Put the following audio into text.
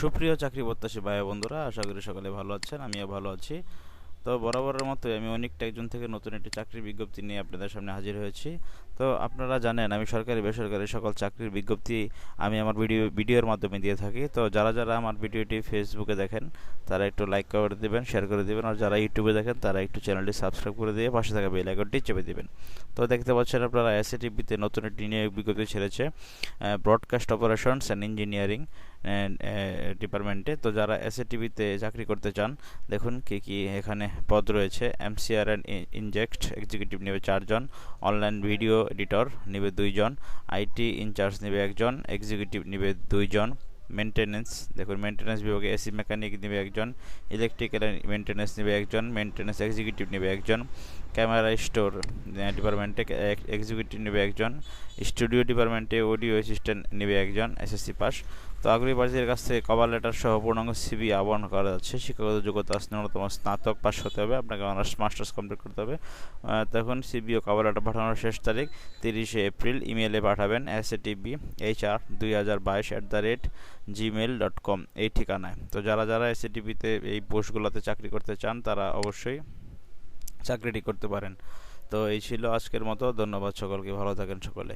সুপ্রিয় চাকরি প্রত্যাশী ভাই বন্ধুরা, আশা করি সকলে ভালো আছেন, আমিও ভালো আছি। তো বরাবরের মতোই আমি অনেকটা একজন থেকে নতুন একটি চাকরির বিজ্ঞপ্তি নিয়ে আপনাদের সামনে হাজির হয়েছি। তো আপনারা জানেন, আমি সরকারি, বেসরকারি সকল চাকরির বিজ্ঞপ্তি আমি আমার ভিডিও, ভিডিওর মাধ্যমে দিয়ে থাকি। তো যারা যারা আমার ভিডিওটি ফেসবুকে দেখেন, তারা একটু লাইক করে দেবেন শেয়ার করে দেবেন, আর যারা ইউটিউবে দেখেন, তারা একটু চ্যানেলটি সাবস্ক্রাইব করে দিয়ে পাশে থাকা বেল আইকনটি চেপে দেবেন। তো দেখতে পাচ্ছেন আপনারা এসএটিভিতে নতুন একটি নিয়োগ বিজ্ঞপ্তি ছেড়েছে ব্রডকাস্ট অপারেশনস অ্যান্ড ইঞ্জিনিয়ারিং ডিপার্টমেন্টে তো যারা এসএটিভিতে চাকরি করতে চান, দেখুন কী কী এখানে পদ রয়েছে। এমসিআর অ্যান্ড ইনজেক্ট এক্সিকিউটিভ নেবে চারজন। অনলাইন ভিডিও এডিটর নেবে দুইজন। আইটি ইনচার্জ নেবে একজন। এক্সিকিউটিভ নেবে দুইজন। মেনটেন্যান্স দেখুন মেনটেন্যান্স বিভাগে এসি মেকানিক নেবে একজন। ইলেকট্রিক্যাল মেনটেন্যান্স নেবে একজন। মেনটেন্যান্স এক্সিকিউটিভ নেবে একজন। ক্যামেরা স্টোর ডিপার্টমেন্টে এক্সিকিউটিভ নেবে একজন স্টুডিও ডিপার্টমেন্টে অডিও অ্যাসিস্ট্যান্ট নেবে একজন এসএসসি পাস তো আগ্রহী প্রার্থীদের কাছ থেকে কভার লেটার সহ পূর্ণাঙ্গ সিবি আহ্বান করা যাচ্ছে। শিক্ষাগত যোগ্যতা ন্যূনতম স্নাতক পাস হতে হবে, আপনাকে অনার্স মাস্টার্স কমপ্লিট করতে হবে। তখন সিবি ও কভার লেটার পাঠানোর শেষ তারিখ তিরিশে এপ্রিল ইমেলে পাঠাবেন S A TV H R দুই হাজার বাইশ at the rate Gmail dot com এই ঠিকানায়। তো যারা যারা এস এ টিভিতে এই পোস্টগুলোতে চাকরি করতে চান, তারা অবশ্যই চাকরিটি করতে পারেন। তো এই ছিল আজকের মতো। ধন্যবাদ সকলকে। ভালো থাকেন সকলে।